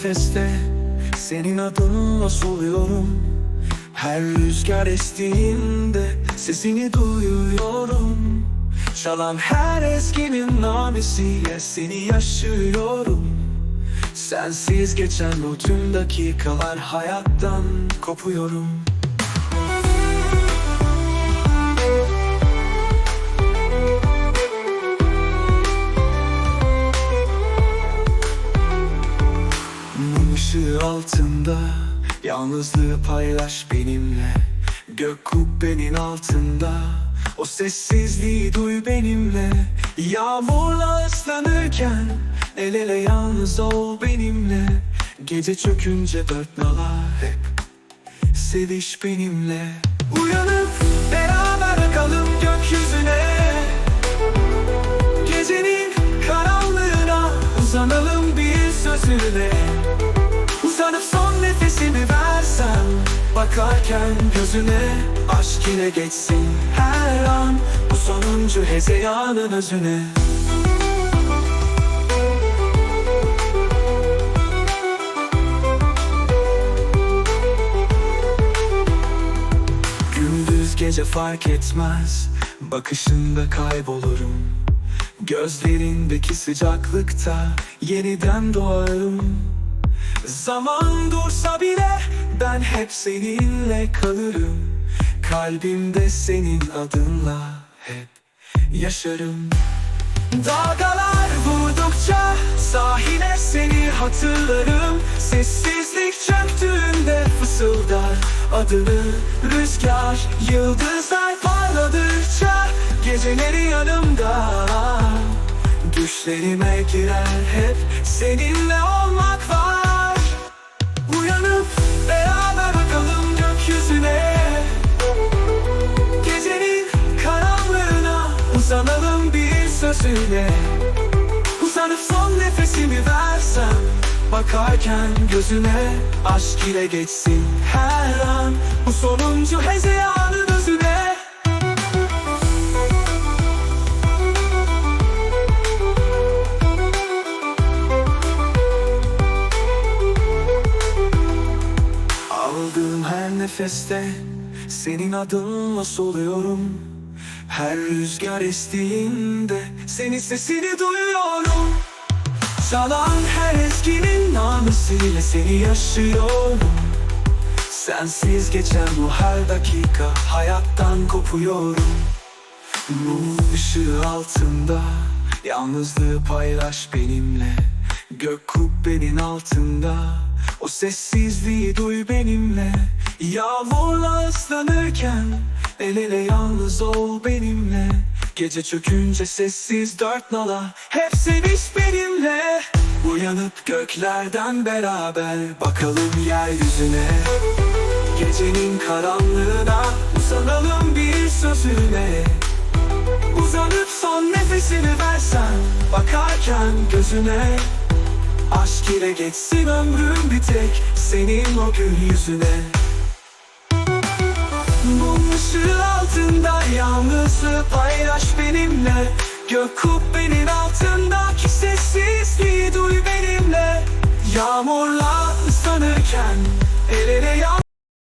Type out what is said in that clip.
nefeste Senin adınla soluyorum Her rüzgar estiğinde Sesini duyuyorum. Çalan her eskinin namesiyle Seni yaşıyorum. Sensiz geçen o tüm dakikalar Hayattan kopuyorum altında Yalnızlığı paylaş benimle. Gök kubbenin altında. O sessizliği duy benimle. Yağmurla ıslanırken El ele yalnız ol benimle. Gece çökünce dört nala hep Seviş benimle. Uyanıp beraber bakalım gökyüzüne. Gecenin karanlığına uzanalım bir sözüne. Uzanıp son nefesimi versem Bakarken gözüne aşk ile geçsin her an Bu sonuncu hezeyanın özüne. Gündüz gece fark etmez Bakışında kaybolurum. Gözlerindeki sıcaklıkta Yeniden doğarım Zaman dursa bile Ben hep seninle kalırım. Kalbimde senin adınla Hep yaşarım. Dalgalar vurdukça sahile seni hatırlarım. Sessizlik çöktüğünde fısıldar adını Rüzgar. Yıldızlar parladıkça geceleri yanımda. Düşlerime girer hep seninle olmak var sözüne Uzanıp son nefesimi versem Bakarken gözüne aşk ile geçsin her an. Bu sonuncu hezeyanın özüne. Aldığım her nefeste senin adınla soluyorum Her rüzgar estiğinde senin sesini duyuyorum. Çalan her eskinin namesiyle seni yaşıyorum. Sensiz geçen bu her dakika hayattan kopuyorum. Mum ışığı altında Yalnızlığı paylaş benimle. Gök kubbenin altında O sessizliği duy benimle. Yağmurla ıslanırken El ele yalnız ol benimle. Gece çökünce sessiz dört nala. Hep seviş benimle. Uyanıp göklerden beraber Bakalım yeryüzüne. Gecenin karanlığına Uzanalım bir sözüne. Uzanıp son nefesini versen Bakarken gözüne. Aşk ile geçsin ömrüm bir tek Senin o gün yüzüne Mum ışığı altında Yalnızlığı paylaş benimle. Gök kubbenin altındaki sessizliği duy benimle. Yağmurla